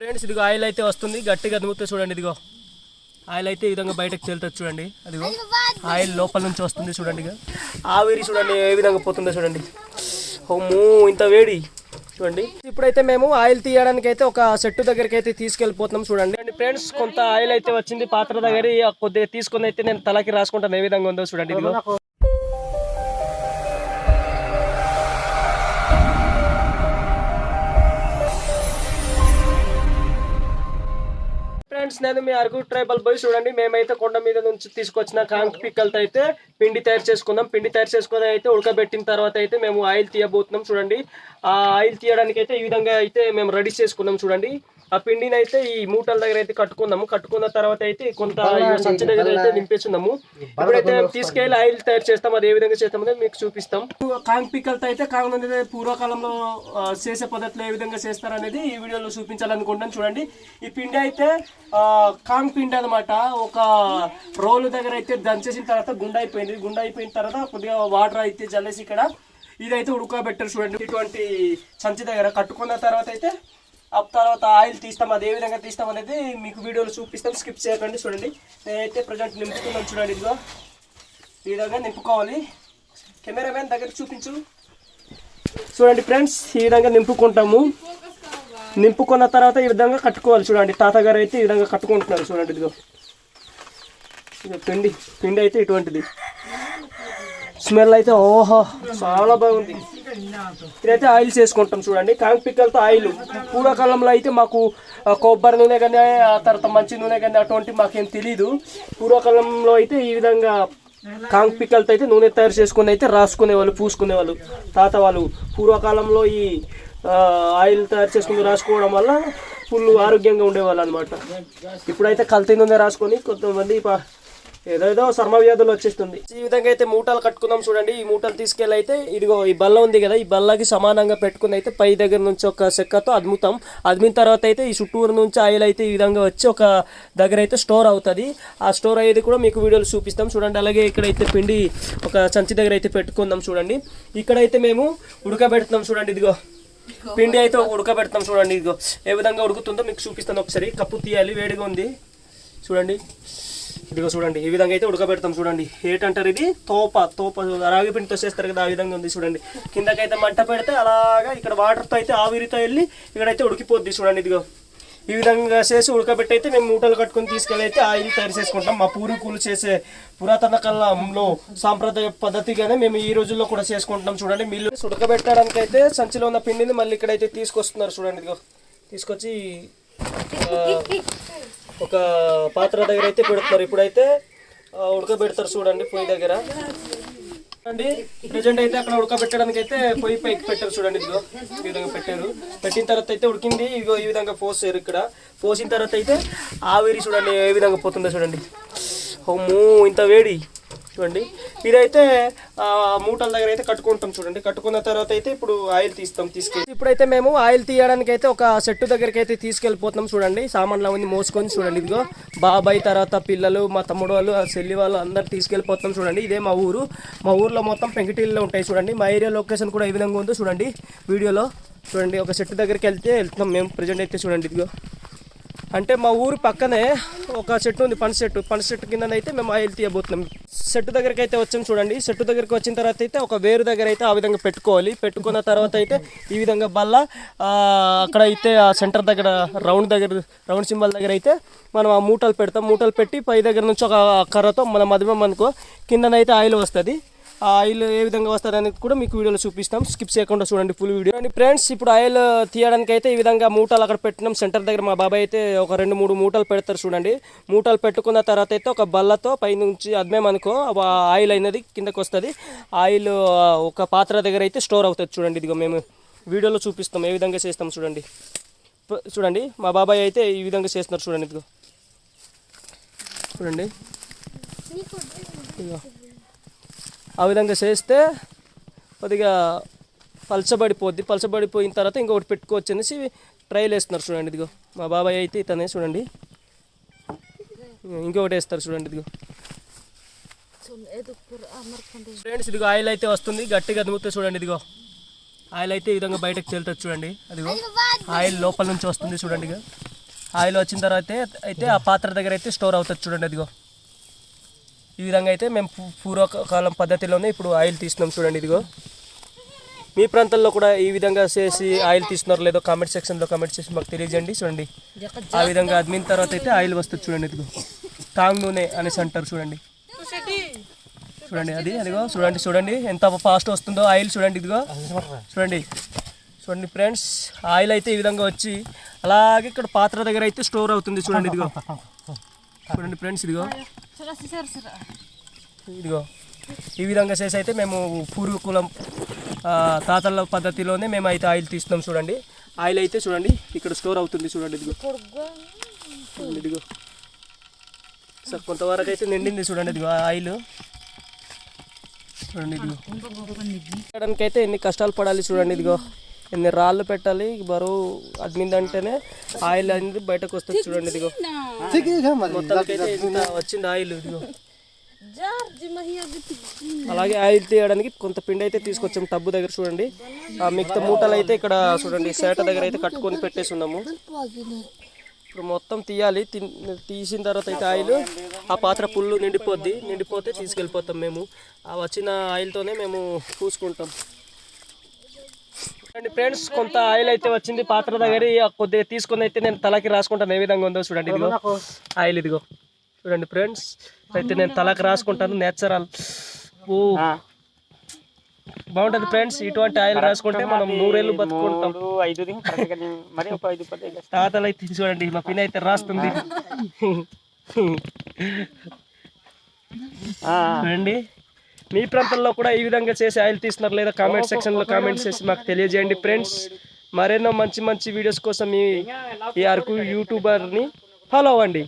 Friends ఇదిగో oil అయితే వస్తుంది. గట్టిగా అదుముతే చూడండి ఇదిగో. ఆయిల్ అయితే ఈ విధంగా బయటకు చెల్తుంది చూడండి. అదిగో ఆయిల్ లోపల నుంచి వస్తుంది చూడండి ఇక ఆవిరి చూడండి ఏ విధంగా పోతుందో చూడండి. హోము ఇంత వేడి. చూడండి. ఇప్పుడైతే మేము ఆయిల్ తీయడానికి అయితే ఒక సెట్టు దగ్గరికి అయితే తీసుకెళ్ళిపోతున్నాం చూడండి. అండ్ ఫ్రెండ్స్ కొంత ఆయిల్ అయితే వచ్చింది. పాత్ర దగ్గర కొద్దిగా తీసుకుని అయితే నేను తలకి రాసుకుంటాను ఏ విధంగా ఉందో చూడండి ఫ్రెండ్స్ నేను మీ అరకు ట్రైబల్ బాయ్ చూడండి. మేమైతే కొండ మీద నుంచి తీసుకొచ్చిన కాంక్ పిక్కలతో అయితే పిండి తయారు చేసుకుందాం. పిండి తయారు చేసుకుని అయితే ఉడకబెట్టిన తర్వాత అయితే మేము ఆయిల్ తీయబోతున్నాం చూడండి. ఆ ఆయిల్ తీయడానికి అయితే ఈ విధంగా అయితే మేము రెడీ చేసుకున్నాం చూడండి. ఆ పిండిని అయితే ఈ మూటల దగ్గర అయితే కట్టుకుందాము. కట్టుకున్న తర్వాత అయితే కొంత సంచి దగ్గర అయితే నింపేస్తున్నాము ఇప్పుడైతే మేము తీసుకెళ్ళి ఆయిల్ తయారు చేస్తాం. అది ఏ విధంగా చేస్తామో మీకు చూపిస్తాం. కాంక్ పిక్కలతో అయితే కాంగ్ అనేది పూర్వకాలంలో చేసే పద్ధతిలో ఏ విధంగా చేస్తారనేది ఈ వీడియోలో చూపించాలనుకుంటున్నాను. చూడండి. ఈ పిండి అయితే ఆ, కాంగ్ పిండి అన్నమాట. ఒక రోలు దగ్గర అయితే దంచేసిన తర్వాత గుండె అయిపోయింది. గుండె అయిపోయిన తర్వాత కొద్దిగా వాటర్ అయితే జల్లేసి ఇక్కడ ఇదైతే ఉడకబెట్టారు. చూడండి. ఇటువంటి సంచి దగ్గర కట్టుకున్న తర్వాత అయితే ఆ తర్వాత ఆయిల్ తీస్తాం అది ఏ విధంగా తీస్తాం అనేది మీకు వీడియోలో చూపిస్తాం స్కిప్ చేయకండి చూడండి. నేనైతే ప్రజెంట్ నింపుతున్నాను చూడండి ఇదిగో. ఈ విధంగా నింపుకోవాలి. కెమెరామెన్ దగ్గర చూపించు. చూడండి ఫ్రెండ్స్ ఈ విధంగా నింపుకుంటాము. నింపుకున్న తర్వాత ఈ విధంగా కట్టుకోవాలి చూడండి. తాతగారు అయితే ఈ విధంగా కట్టుకుంటున్నారు చూడండి ఇదిగో. ఇదిగో పిండి పిండి అయితే ఇటువంటిది. స్మెల్ అయితే ఓహో చాలా బాగుంది. ఇదైతే ఆయిల్ చేసుకుంటాం చూడండి. కాంగ్ పిక్కలతో ఆయిల్. పూర్వకాలంలో అయితే మాకు కొబ్బరి నూనె కానీ ఆ తర్వాత మంచి నూనె కానీ అటువంటి మాకేం తెలియదు పూర్వకాలంలో అయితే ఈ విధంగా కాంగ్ పిక్కలతో అయితే నూనె తయారు చేసుకుని అయితే రాసుకునేవాళ్ళు పూసుకునేవాళ్ళు. తాత వాళ్ళు పూర్వకాలంలో ఈ ఆయిల్ తయారు చేసుకుని రాసుకోవడం వల్ల ఫుల్ ఆరోగ్యంగా ఉండేవాళ్ళు అనమాట ఇప్పుడైతే కల్తీ నూనె రాసుకొని కొంతమంది ప- ఏదేదో చర్మ వ్యాధులు వచ్చేస్తుంది. ఈ విధంగా అయితే మూటలు కట్టుకుందాం చూడండి. ఈ మూటలు తీసుకెళ్ళి అయితే ఇదిగో ఈ బల్ల ఉంది కదా ఈ బల్లకి సమానంగా పెట్టుకుని అయితే పై దగ్గర నుంచి ఒక చెక్కతో అద్ముతాం. అద్మిన తర్వాత అయితే ఈ చుట్టూరు నుంచి ఆయిల్ అయితే ఈ విధంగా వచ్చి ఒక దగ్గర అయితే స్టోర్ అవుతుంది. ఆ స్టోర్ అయ్యేది కూడా మీకు వీడియోలు చూపిస్తాం. చూడండి అలాగే ఇక్కడైతే పిండి ఒక సంచి దగ్గర అయితే పెట్టుకుందాం చూడండి. ఇక్కడైతే మేము ఉడకబెడుతున్నాం చూడండి ఇదిగో. పిండి అయితే ఉడకబెడతాం చూడండి ఇదిగో. ఏ విధంగా ఉడుకుతుందో మీకు చూపిస్తాను ఒకసారి. కప్పు తీయాలి వేడిగా ఉంది. చూడండి. ఇదిగో చూడండి ఈ విధంగా అయితే ఉడకబెడతాం చూడండి. ఏంటంటారు ఇది? తోప తోప రాగి పిండితో చేస్తారు కదా ఆ విధంగా ఉంది చూడండి. కిందకైతే మంట పెడితే అలాగా ఇక్కడ వాటర్తో అయితే ఆవిరితో వెళ్ళి ఇక్కడైతే ఉడికిపోద్ది చూడండి ఇదిగో. ఈ విధంగా చేసి ఉడకబెట్టి అయితే మేము మూటలు కట్టుకొని తీసుకెళ్ళి అయితే ఆయిల్ తయారు చేసుకుంటాం. మా పూర్వీకులు చేసే పురాతన కాలంలో సాంప్రదాయ పద్ధతిగానే మేము ఈ రోజుల్లో కూడా చేసుకుంటున్నాం చూడండి. మిల్లు ఉడకబెట్టడానికి అయితే సంచిలో ఉన్న పిండిని మళ్ళీ ఇక్కడైతే తీసుకొస్తున్నారు చూడండి ఇదిగో. తీసుకొచ్చి ఒక పాత్ర దగ్గర అయితే పెడుతున్నారు. ఇప్పుడైతే ఉడకబెడతారు చూడండి పొయ్యి దగ్గర. అండి ప్రజెంట్ అయితే అక్కడ ఉడకబెట్టడానికి అయితే పొయ్యి పైకి పెట్టారు చూడండి. ఇదిగో ఈ విధంగా పెట్టారు. పెట్టిన తర్వాత అయితే ఉడికింది. ఇదిగో ఈ విధంగా పోసారు ఇక్కడ. పోసిన తర్వాత అయితే ఆవిరి చూడండి ఏ విధంగా పోతుందో చూడండి. హోము ఇంత వేడి. చూడండి. ఇదైతే మూటల దగ్గర అయితే కట్టుకుంటాం చూడండి. కట్టుకున్న తర్వాత అయితే ఇప్పుడు ఆయిల్ తీస్తాం తీసుకెళ్ళి. ఇప్పుడైతే మేము ఆయిల్ తీయడానికి అయితే ఒక సెట్టు దగ్గరికి అయితే తీసుకెళ్ళిపోతున్నాం చూడండి. సామాన్లు అవన్నీ మోసుకొని చూడండి. ఇదిగో బాబాయ్ తర్వాత పిల్లలు మా తమ్ముడు వాళ్ళు ఆ చెల్లి వాళ్ళు అందరు తీసుకెళ్ళిపోతున్నాం చూడండి. ఇదే మా ఊరు. మా ఊర్లో మొత్తం పెంకిటీల్లో ఉంటాయి చూడండి. మా ఏరియా లొకేషన్ కూడా ఈ విధంగా ఉందో చూడండి. వీడియోలో చూడండి. ఒక సెట్టు దగ్గరికి వెళ్తే వెళ్తున్నాం. మేము ప్రజెంట్ అయితే చూడండి. ఇదిగో. అంటే మా ఊరు పక్కనే ఒక చెట్టు ఉంది పని చెట్టు. పని చెట్టు కిందనైతే మేము ఆయిల్ తీయబోతున్నాం. చెట్టు దగ్గరికి అయితే వచ్చాం చూడండి. చెట్టు దగ్గరికి వచ్చిన తర్వాత అయితే ఒక వేరు దగ్గర అయితే ఆ విధంగా పెట్టుకోవాలి. పెట్టుకున్న తర్వాత అయితే ఈ విధంగా బల్ల అక్కడ అయితే ఆ సెంటర్ దగ్గర రౌండ్ దగ్గర రౌండ్ సింబల్ దగ్గర అయితే మనం ఆ మూటలు పెడతాం. మూటలు పెట్టి పై దగ్గర నుంచి ఒక కర్రతో మనం మదిమం అనుకో కిందనైతే ఆయిల్ వస్తుంది. ఆయిల్ ఏ విధంగా వస్తుంది అనేది కూడా మీకు వీడియోలో చూపిస్తాం. స్కిప్ చేయకుండా చూడండి ఫుల్ వీడియో. అండ్ ఫ్రెండ్స్ ఇప్పుడు ఆయిల్ తీయడానికి అయితే ఈ విధంగా మూటలు అక్కడ పెట్టినాం. సెంటర్ దగ్గర మా బాబాయ్ అయితే ఒక రెండు మూడు మూటలు పెడతారు చూడండి. మూటలు పెట్టుకున్న తర్వాత అయితే ఒక బల్లతో పైనుంచి అద్మేమనుకో ఆయిల్ అయినది కిందకి వస్తుంది. ఆయిల్ ఒక పాత్ర దగ్గర అయితే స్టోర్ అవుతుంది చూడండి. ఇదిగో మేము వీడియోలో చూపిస్తాం. ఏ విధంగా చేస్తాం చూడండి. చూడండి. మా బాబాయ్ అయితే ఈ విధంగా చేస్తున్నారు చూడండి. ఇదిగో. చూడండి. ఇదిగో. ఆ విధంగా చేస్తే కొద్దిగా పలచబడిపోద్ది. పలచబడిపోయిన తర్వాత ఇంకొకటి పెట్టుకోవచ్చు అనేసి ట్రైల్ వేస్తున్నారు చూడండి ఇదిగో. మా బాబాయ్ అయితే ఇతనే చూడండి. ఇంకొకటి వేస్తారు చూడండి ఇదిగో. ఫ్రెండ్స్ ఇదిగో ఆయిల్ అయితే వస్తుంది. గట్టిగా అదుముతే చూడండి ఇదిగో. ఆయిల్ అయితే ఈ విధంగా బయటకు తేలుతుంది చూడండి. అదిగో. ఆయిల్ లోపల నుంచి వస్తుంది చూడండి ఆయిల్ వచ్చిన తర్వాత అయితే- అయితే ఆ పాత్ర దగ్గర అయితే స్టోర్ అవుతుంది చూడండి అదిగో ఈ విధంగా అయితే మేము పూర్వకాలం పద్ధతిలోనే ఇప్పుడు ఆయిల్ తీస్తున్నాం చూడండి ఇదిగో. మీ ప్రాంతంలో కూడా ఈ విధంగా చేసి ఆయిల్ తీస్తున్నారో లేదో కామెంట్ సెక్షన్లో కామెంట్ చేసి మాకు తెలియజేయండి. చూడండి. ఆ విధంగా అదిమిన తర్వాత అయితే ఆయిల్ వస్తుంది చూడండి ఇదిగో. టాంగ్ నూనె అనేసి అంటారు చూడండి. చూడండి అది అదిగో చూడండి చూడండి. ఎంత ఫాస్ట్ వస్తుందో ఆయిల్ చూడండి ఇదిగో. చూడండి. చూడండి ఫ్రెండ్స్ ఆయిల్ అయితే ఈ విధంగా వచ్చి అలాగే ఇక్కడ పాత్ర దగ్గర అయితే స్టోర్ అవుతుంది చూడండి ఇదిగో. చూడండి ఫ్రెండ్స్ ఇదిగో. ఇదిగో ఈ విధంగా చేసి అయితే మేము పూర్వీకులం తాతల పద్ధతిలోనే మేము అయితే ఆయిల్ తీస్తున్నాం చూడండి. ఆయిల్ అయితే చూడండి ఇక్కడ స్టోర్ అవుతుంది చూడండి ఇదిగో. ఇదిగో. సార్ కొంతవరకు అయితే నిండింది చూడండి ఇదిగో ఆయిల్. చూడండి ఇదిగో. అయితే ఎన్ని కష్టాలు పడాలి చూడండి ఇదిగో. ఎన్ని రాళ్ళు పెట్టాలి? బరువు అదిమిందంటేనే ఆయిల్ అనేది బయటకు వస్తుంది చూడండి ఇదిగో. ఇంత వచ్చింది ఆయిల్ ఇదిగో. అలాగే ఆయిల్ తీయడానికి కొంత పిండి అయితే తీసుకొచ్చాం టబ్బు దగ్గర చూడండి. ఆ మిగతా మూటలు అయితే ఇక్కడ చూడండి సేట దగ్గర అయితే కట్టుకొని పెట్టేసి ఉన్నాము. ఇప్పుడు మొత్తం తీయాలి తిన్- తీసిన తర్వాత అయితే ఆయిల్ ఆ పాత్ర పుల్లు నిండిపోద్ది నిండిపోతే తీసుకెళ్ళిపోతాం మేము. ఆ వచ్చిన ఆయిల్తోనే మేము పూసుకుంటాం చూడండి ఫ్రెండ్స్ కొంత ఆయిల్ అయితే వచ్చింది. పాత్ర దగ్గర కొద్దిగా తీసుకొని అయితే నేను తలకి రాసుకుంటాను. ఏ విధంగా ఉందో చూడండి ఇదిగో. ఆయిల్ ఇదిగో. చూడండి ఫ్రెండ్స్ అయితే నేను తలకి రాసుకుంటాను. నేచురల్ ఓ బాగుంటది ఫ్రెండ్స్ ఇటువంటి ఆయిల్ రాసుకుంటే మనం నూరేళ్ళు బతుకుంటాం. తాతలు అయితే చూడండి మా పిన్ అయితే రాస్తుంది. చూడండి. మీ ప్రాంతంలో కూడా ఈ విధంగా చేసి ఆయిల్ తీస్తున్నారు లేదా కామెంట్ సెక్షన్లో కామెంట్ చేసి మాకు తెలియజేయండి ఫ్రెండ్స్ మరెన్నో మంచి మంచి వీడియోస్ కోసం మీ ఈ అరకు యూట్యూబర్ని ఫాలో అవ్వండి.